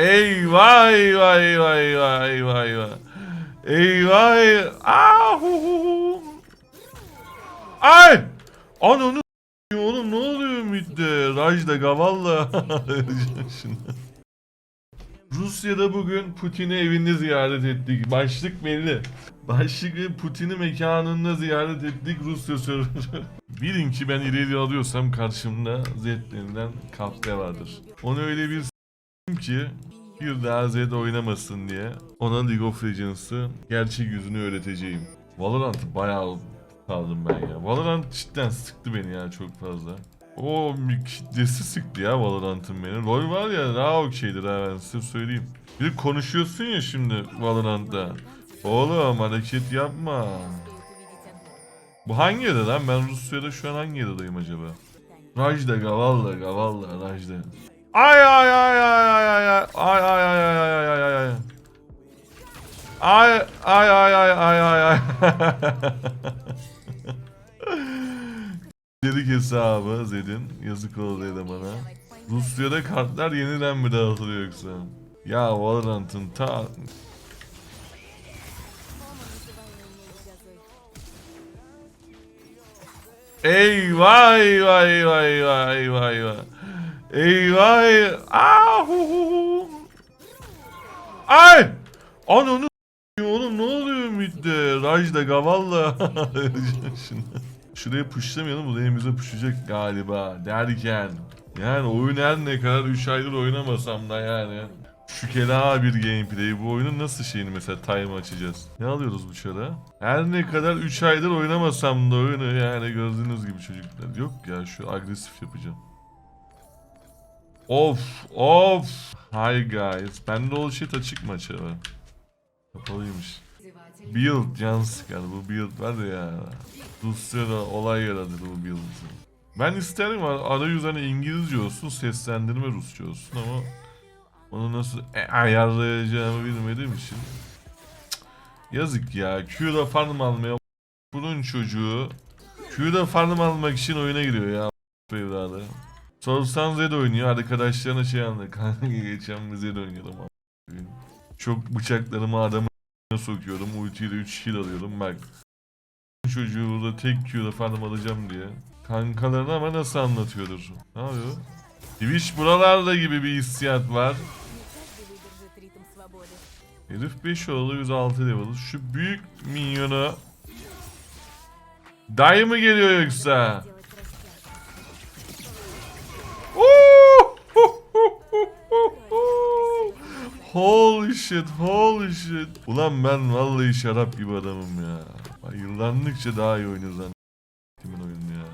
Eyvah eyvah eyvah eyvah eyvah eyvah. Eyvah eyvah. Ah, hu, hu, hu. Ay! Ananı oğlum ne oluyor midde? Rajda Gavalla. Rusya'da bugün Putin'i evinde ziyaret ettik. Başlık belli. Başlık Putin'i mekanında ziyaret ettik Rusya serverı. Bilin ki ben ileri alıyorsam karşımda Z'lerinden kahve vardır. Onu öyle bir ki bir daha Z oynamasın diye ona League of Legends'ı gerçek yüzünü öğreteceğim. Valorant'ı bayağı kaldım ben ya. Valorant cidden sıktı beni ya çok fazla. O kitlesi sıktı ya Valorant'ın beni. LoL var ya daha okeydir ha ben size söyleyeyim. Bir konuşuyorsun ya şimdi Valorant'ta. Oğlum hareket yapma. Bu hangi yerde lan? Ben Rusya'da şu an hangi yerdeyim acaba? Rajda Gavalla Gavalla Rajda. Ay ay ay ay ay ay ay ay ay ay ay ay ay ay ay Ay ay ay ay ay ay ay Dedik hesabı Zed'in yazık oldu bana. Rusya'da kartlar yeniden mi dağıtılıyor yoksa? Ya Valorant'ın ta Eyvah eyvah eyvah eyvah eyvah eyvah. Eyvah eyvah. Ah, hu, hu, hu. Ay! Ananı oğlum ne oluyor midde? Rajda Gavalla. Şuraya pushlamayalım bu da elimize pushlayacak galiba derken. Yani oyun her ne kadar 3 aydır oynamasam da yani. Şu kela bir gameplay. Bu oyunun nasıl şeyini mesela time açacağız? Ne alıyoruz bu çara? Her ne kadar 3 aydır oynamasam da oyunu yani gördüğünüz gibi çocuklar. Yok ya şu agresif yapacağım. Of of. Hi guys. Bende o shit açık mı acaba? Kapalıymış. Build can sıkar bu build var ya. Rusya'da olay yaradı bu build. Ben isterim ar- arayüz hani İngilizce olsun seslendirme Rusça olsun ama onu nasıl e- ayarlayacağımı bilmediğim için Yazık ya Q'da farm almaya bunun çocuğu Q'da farm almak için oyuna giriyor ya evladı. Sorsan Zed oynuyor arkadaşlarına şey anlıyor kanka geçen bir Zed oynuyordum. Çok bıçaklarımı adamın sokuyorum ultiyle 3 kill alıyorum bak Çocuğu burada tek Q'da farm alacağım diye Kankalarına ama nasıl anlatıyordur Ne yapıyor? Twitch buralarda gibi bir hissiyat var Herif 5 oldu 106 level. Şu büyük minyonu Dayı mı geliyor yoksa? Holy shit, holy shit. Ulan ben vallahi şarap gibi adamım ya. Bak, Yıllandıkça daha iyi oynuyoruz lan. Oyunu ya.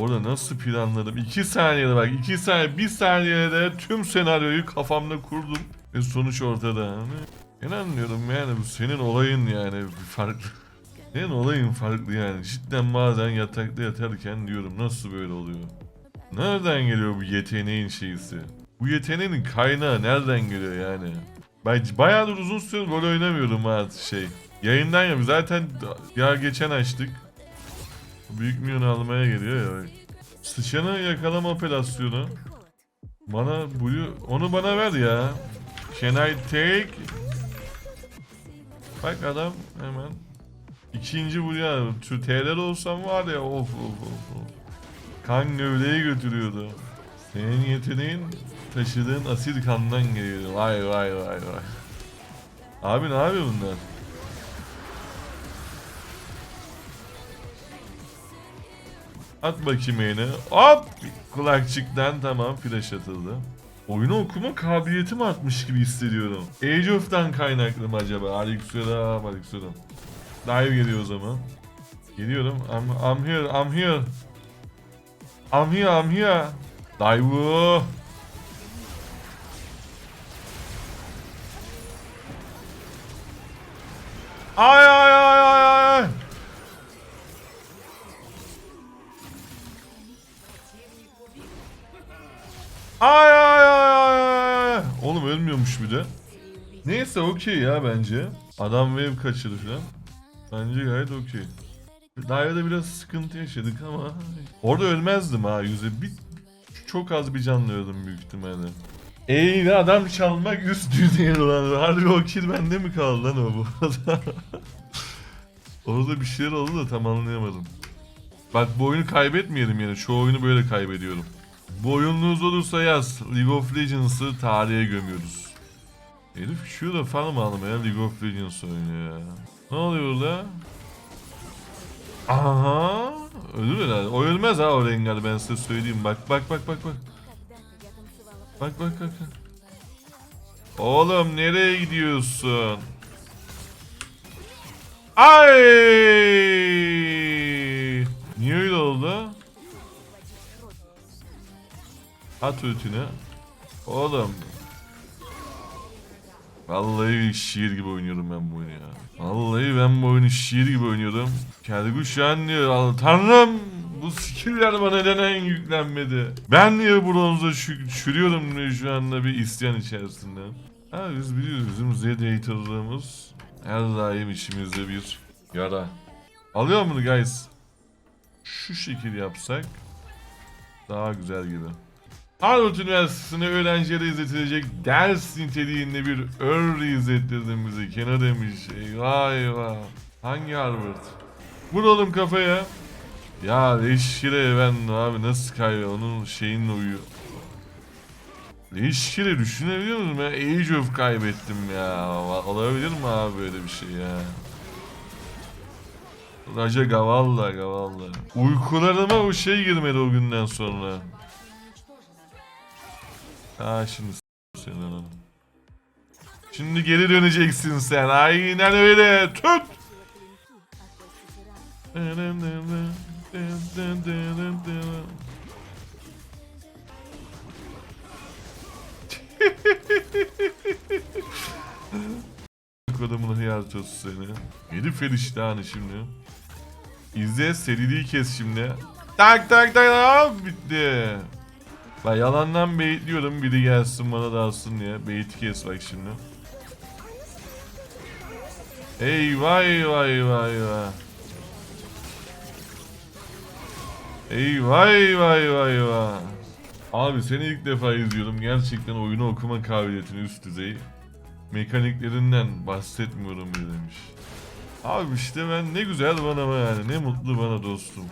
Orada nasıl planladım? 2 saniyede bak 2 saniye 1 saniyede tüm senaryoyu kafamda kurdum. Ve sonuç ortada. Hani inanmıyorum yani bu senin olayın yani bir farklı. Senin olayın farklı yani. Cidden bazen yatakta yatarken diyorum nasıl böyle oluyor? Nereden geliyor bu yeteneğin şeysi? Bu yeteneğin kaynağı nereden geliyor yani? Ben bayağıdır uzun süre rol oynamıyorum ha şey. Yayından ya zaten ya geçen açtık. Büyük milyon almaya geliyor ya. Sıçanı yakalama operasyonu. Bana Blue onu bana ver ya. Can I take? Bak adam hemen ikinci aldım. Şu TL'de olsam var ya of of of. of. Kan götürüyordu. Senin yeteneğin taşıdığın asil kandan geliyor. Vay vay vay vay. Abi ne yapıyor bunlar? At bakayım yine. Hop! Kulakçıktan tamam flash atıldı. Oyunu okuma kabiliyetim artmış gibi hissediyorum. Age of'tan kaynaklı mı acaba? Aleykümselam, aleykümselam. Dive geliyor o zaman. Geliyorum. I'm, I'm here, I'm here. I'm here, I'm here. Dive. Ay ay ay ay ay. Ay ay ay ay ay. Oğlum ölmüyormuş bir de. Neyse okey ya bence. Adam wave kaçırdı falan. Bence gayet okey. Dive'da biraz sıkıntı yaşadık ama orada ölmezdim ha yüze bir çok az bir canlıyordum büyük ihtimalle. Ey adam çalmak üst düzey lan. Harbi o kill bende mi kaldı lan o bu? Orada bir şeyler oldu da tam anlayamadım. Bak bu oyunu kaybetmeyelim yani. Şu oyunu böyle kaybediyorum. Bu oyununuz olursa yaz. League of Legends'ı tarihe gömüyoruz. Herif şurada farm almaya League of Legends oynuyor ya. Ne oluyor orada? Aha! Ölür herhalde. O ölmez ha o Rengar ben size söyleyeyim. Bak bak bak bak bak. Bak bak bak. Oğlum nereye gidiyorsun? Ay! Niye öyle oldu? At ultini. Oğlum. Vallahi şiir gibi oynuyorum ben bu oyunu ya. Vallahi ben bu oyunu şiir gibi oynuyorum. Kerguş yani diyor "Al- Tanrım bu skiller bana neden yüklenmedi? Ben niye bronza çürüyorum şu anda bir isyan içerisinde. Ha biz biliyoruz bizim Z haterlığımız her daim içimizde bir yara. Alıyor mu guys? Şu şekil yapsak daha güzel gibi. Harvard Üniversitesi'ne öğrencilere izletilecek ders niteliğinde bir early izlettirdim bizi. Kena demiş. Eyvah eyvah. Hangi Harvard? Vuralım kafaya. Ya Leşkire ben abi nasıl kaybı onun şeyinle uyuyor. Leşkire düşünebiliyor musun? Ben Age of kaybettim ya. Olabilir mi abi böyle bir şey ya? Raja Gavalla Gavalla. Uykularıma o şey girmedi o günden sonra. Ha şimdi s- senin ananı. Şimdi geri döneceksin sen. Aynen öyle. Tut. Adamın hıyar tostu seni. Herif eriştahını şimdi. İzle seriliği kes şimdi. Tak tak tak hop bitti. Bak yalandan baitliyorum biri gelsin bana dalsın diye. Bait kes bak şimdi. Eyvah eyvah eyvah eyvah. Eyvah eyvah eyvah eyvah. Abi seni ilk defa izliyorum. Gerçekten oyunu okuma kabiliyetini üst düzey. Mekaniklerinden bahsetmiyorum bile demiş. Abi işte ben ne güzel bana yani ne mutlu bana dostum.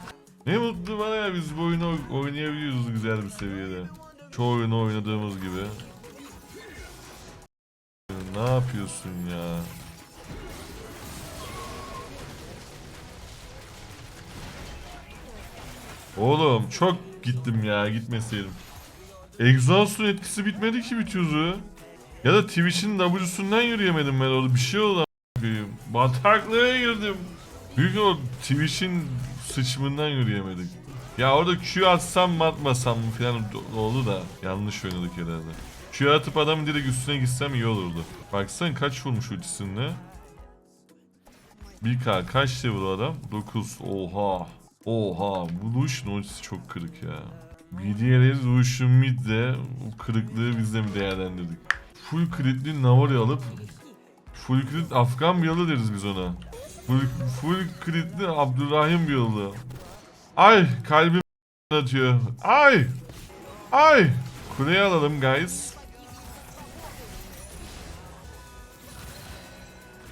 Ne mutlu bana ya biz bu oyunu oy- oynayabiliyoruz güzel bir seviyede. Çoğu oyunu oynadığımız gibi. Ne yapıyorsun ya? Oğlum çok gittim ya gitmeseydim. Exhaust'un etkisi bitmedi ki türlü. Ya da Twitch'in W'sundan yürüyemedim ben orada bir şey oldu. Bataklığa girdim. Büyük o Twitch'in sıçmından yürüyemedik. Ya orada Q atsam mı atmasam mı falan do- oldu da yanlış oynadık herhalde. Q atıp adamın direkt üstüne gitsem iyi olurdu. Baksana kaç vurmuş ultisinde. 1k kaç level adam? 9. Oha. Oha. Bu Lucian ultisi çok kırık ya. BDL'e Lucian mid de bu kırıklığı biz de mi değerlendirdik? Full crit'li Navari alıp Full crit Afgan bir yolu deriz biz ona. Full, full crit'li Abdurrahim bir yolu. Ay kalbim atıyor. Ay. Ay. Kuleye alalım guys.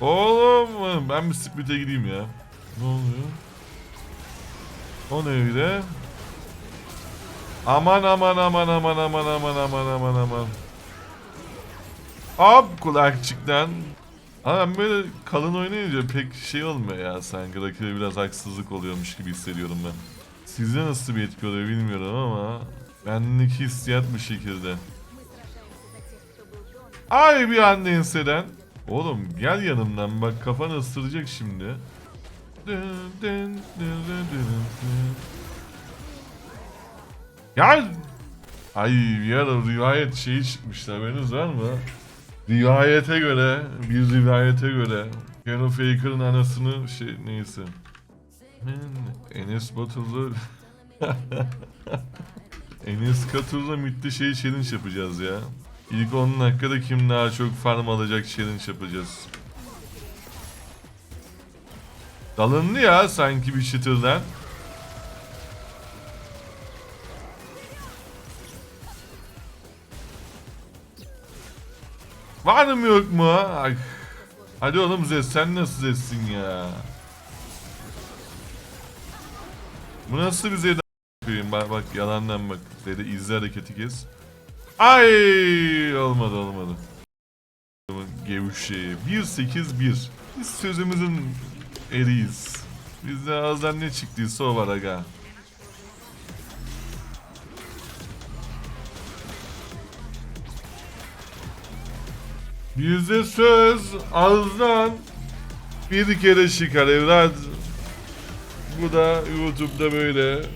Oğlum ben bir split'e gideyim ya. Ne oluyor? O ne öyle? Aman aman aman aman aman aman aman aman aman. Hop kulakçıktan. Ben böyle kalın oynayınca pek şey olmuyor ya sanki rakibe biraz haksızlık oluyormuş gibi hissediyorum ben. Size nasıl bir etki oluyor bilmiyorum ama bendeki hissiyat bu şekilde. Ay bir anda enseden. Oğlum gel yanımdan bak kafanı ısıracak şimdi. Gel. Ay bir ara rivayet şeyi çıkmıştı haberiniz var mı? Rivayete göre, bir rivayete göre Keanu Faker'ın anasını şey neyse. Enes Batur'la Enes Batur'la Mitte şey challenge yapacağız ya. İlk 10 dakikada kim daha çok farm alacak challenge yapacağız. Dalındı ya sanki bir çıtırdan. Var mı yok mu? Ay. Hadi oğlum Zed sen nasıl Zed'sin ya? Bu nasıl bir Zed a**ayım? Bak bak yalandan bak. Zed'e izle hareketi kes. Ay olmadı olmadı. Gevşeği. 1-8-1. Biz sözümüzün eriyiz. Bizde ağızdan ne çıktıysa o var aga. Bizde söz ağızdan bir kere çıkar evlat. Bu da YouTube'da böyle.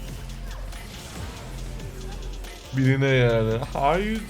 Birine yani. Haydi.